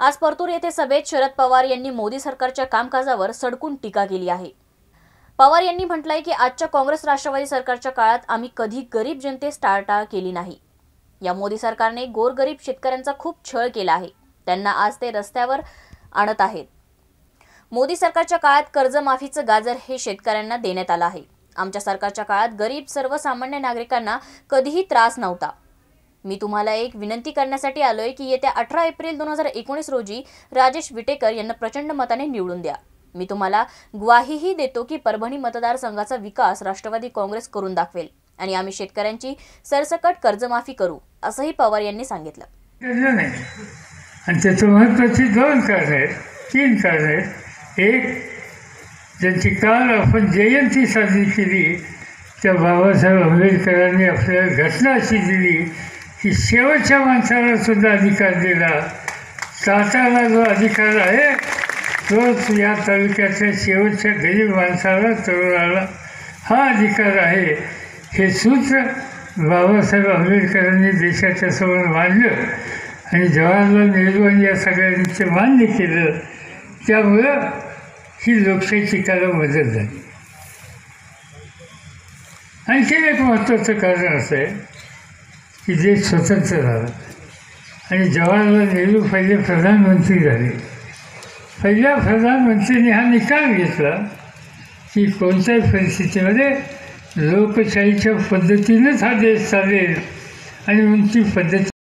आज परतूर येथे सभेत शरद पवार यांनी मोदी सरकारच्या कामकाजावर सडकून टीका केली आहे. पवार यांनी म्हटलंय की आजच्या काँग्रेस राष्ट्रवादी सरकारच्या काळात आम्ही कधी गरीब जनतेस टाळटाळ केली नाही. या मोदी सरकारने गोरगरीब शेतकऱ्यांचा खूप छळ केला आहे. त्यांना आज ते रस्त्यावर आणत आहेत. मोदी सरकारच्या काळात कर्जमाफीचं गाजर हे शेतकऱ्यांना देण्यात आलं आहे. आमच्या सरकारच्या काळात गरीब सर्वसामान्य नागरिकांना कधीही त्रास नव्हता. मी तुम्हाला एक विनंती करण्यासाठी आलोय की येत्या अठरा एप्रिल दोन हजार एकोणीस रोजी राजेश विटेकर यांना प्रचंड मताने निवडून द्या. मी तुम्हाला ग्वाहीही देतो की परभणी मतदारसंघाचा विकास राष्ट्रवादी काँग्रेस करून दाखवेल आणि आम्ही शेतकऱ्यांची सरसकट कर्जमाफी करू असंही पवार यांनी सांगितलं. आणि त्याचं महत्वाची दोन कारण आहेत तीन कारण आहेत. एक ज्यांची काल आपण जयंती साजरी केली त्या बाबासाहेब आंबेडकरांनी आपल्याला घटना अशी दिली की शेवटच्या माणसाला सुद्धा अधिकार दिला. सातारा जो अधिकार आहे तोच या तालुक्यातल्या शेवटच्या गरीब माणसाला तरुणाला हा अधिकार आहे. हे सूत्र बाबासाहेब आंबेडकरांनी देशाच्या समोर मांडलं आणि जवाहरलाल नेहरू या सगळ्यांचे मान्य केलं. त्यामुळं ही लोकशाही टिकायला मदत झाली. आणखी एक महत्त्वाचं कारण असं आहे की देश स्वतंत्र झाला. आणि जवाहरलाल नेहरू पहिले प्रधानमंत्री झाले. पहिल्या प्रधानमंत्रीने हा निकाल घेतला की कोणत्याही परिस्थितीमध्ये लोकशाहीच्या पद्धतीनंच हा देश चालेल आणि मग ती पद्धती